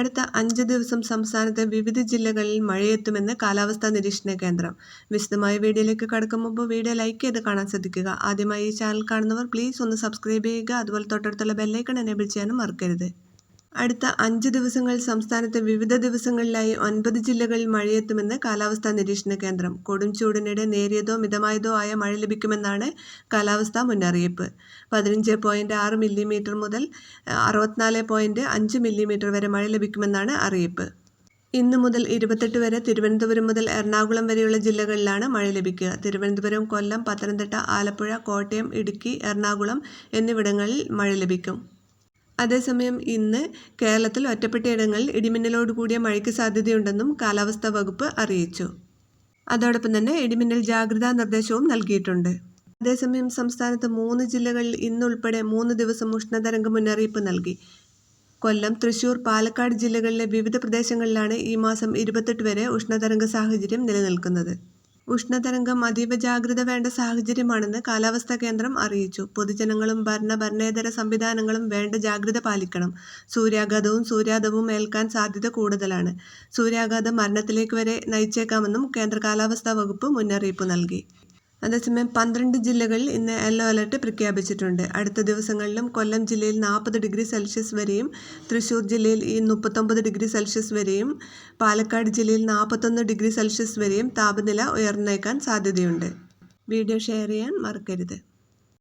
അടുത്ത അഞ്ച് ദിവസം സംസ്ഥാനത്തെ വിവിധ ജില്ലകളിൽ മഴയെത്തുമെന്ന് കാലാവസ്ഥാ നിരീക്ഷണ കേന്ദ്രം. വിശദമായ വീഡിയോയിലേക്ക് കടക്കും മുമ്പ് വീഡിയോ ലൈക്ക് ചെയ്ത് കാണാൻ ശ്രദ്ധിക്കുക. ആദ്യമായി ഈ ചാനൽ കാണുന്നവർ പ്ലീസ് ഒന്ന് സബ്സ്ക്രൈബ് ചെയ്യുക. അതുപോലെ തൊട്ടടുത്തുള്ള ബെല്ലൈക്കൺ എനേബിൾ ചെയ്യാനും മറക്കരുത്. അടുത്ത അഞ്ച് ദിവസങ്ങൾ സംസ്ഥാനത്ത് വിവിധ ദിവസങ്ങളിലായി ഒൻപത് ജില്ലകളിൽ മഴയെത്തുമെന്ന് കാലാവസ്ഥാ നിരീക്ഷണ കേന്ദ്രം. കൊടും ചൂടിനിടെ നേരിയതോ മിതമായതോ ആയ മഴ ലഭിക്കുമെന്നാണ് കാലാവസ്ഥാ മുന്നറിയിപ്പ്. പതിനഞ്ച് പോയിന്റ് ആറ് മില്ലിമീറ്റർ മുതൽ അറുപത്തിനാല് പോയിന്റ് അഞ്ച് മില്ലിമീറ്റർ വരെ മഴ ലഭിക്കുമെന്നാണ് അറിയിപ്പ്. ഇന്ന് മുതൽ ഇരുപത്തെട്ട് വരെ തിരുവനന്തപുരം മുതൽ എറണാകുളം വരെയുള്ള ജില്ലകളിലാണ് മഴ ലഭിക്കുക. തിരുവനന്തപുരം കൊല്ലം പത്തനംതിട്ട ആലപ്പുഴ കോട്ടയം ഇടുക്കി എറണാകുളം എന്നിവിടങ്ങളിൽ മഴ ലഭിക്കും. അതേസമയം ഇന്ന് കേരളത്തിൽ ഒറ്റപ്പെട്ടയിടങ്ങളിൽ ഇടിമിന്നലോട് കൂടിയ മഴയ്ക്ക് സാധ്യതയുണ്ടെന്നും കാലാവസ്ഥാ വകുപ്പ് അറിയിച്ചു. അതോടൊപ്പം തന്നെ ഇടിമിന്നൽ ജാഗ്രതാ നിർദ്ദേശവും നൽകിയിട്ടുണ്ട്. അതേസമയം സംസ്ഥാനത്ത് മൂന്ന് ജില്ലകളിൽ ഇന്നുൾപ്പെടെ മൂന്ന് ദിവസം ഉഷ്ണതരംഗ മുന്നറിയിപ്പ് നൽകി. കൊല്ലം തൃശൂർ പാലക്കാട് ജില്ലകളിലെ വിവിധ പ്രദേശങ്ങളിലാണ് ഈ മാസം ഇരുപത്തെട്ട് വരെ ഉഷ്ണതരംഗ സാഹചര്യം നിലനിൽക്കുന്നത്. ഉഷ്ണതരംഗം അതീവ ജാഗ്രത വേണ്ട സാഹചര്യമാണെന്ന് കാലാവസ്ഥാ കേന്ദ്രം അറിയിച്ചു. പൊതുജനങ്ങളും ഭരണ ഭരണേതര സംവിധാനങ്ങളും വേണ്ട ജാഗ്രത പാലിക്കണം. സൂര്യാഘാതവും സൂര്യാതവും ഏൽക്കാൻ സാധ്യത കൂടുതലാണ്. സൂര്യാഘാതം മരണത്തിലേക്ക് വരെ നയിച്ചേക്കാമെന്നും കേന്ദ്ര കാലാവസ്ഥാ വകുപ്പ് മുന്നറിയിപ്പ് നൽകി. അതേസമയം പന്ത്രണ്ട് ജില്ലകളിൽ ഇന്ന് യെല്ലോ അലർട്ട് പ്രഖ്യാപിച്ചിട്ടുണ്ട്. അടുത്ത ദിവസങ്ങളിലും കൊല്ലം ജില്ലയിൽ നാൽപ്പത് ഡിഗ്രി സെൽഷ്യസ് വരെയും തൃശ്ശൂർ ജില്ലയിൽ ഈ മുപ്പത്തൊമ്പത് ഡിഗ്രി സെൽഷ്യസ് വരെയും പാലക്കാട് ജില്ലയിൽ നാൽപ്പത്തൊന്ന് ഡിഗ്രി സെൽഷ്യസ് വരെയും താപനില ഉയർന്നേക്കാൻ സാധ്യതയുണ്ട്. വീഡിയോ ഷെയർ ചെയ്യാൻ മറക്കരുത്.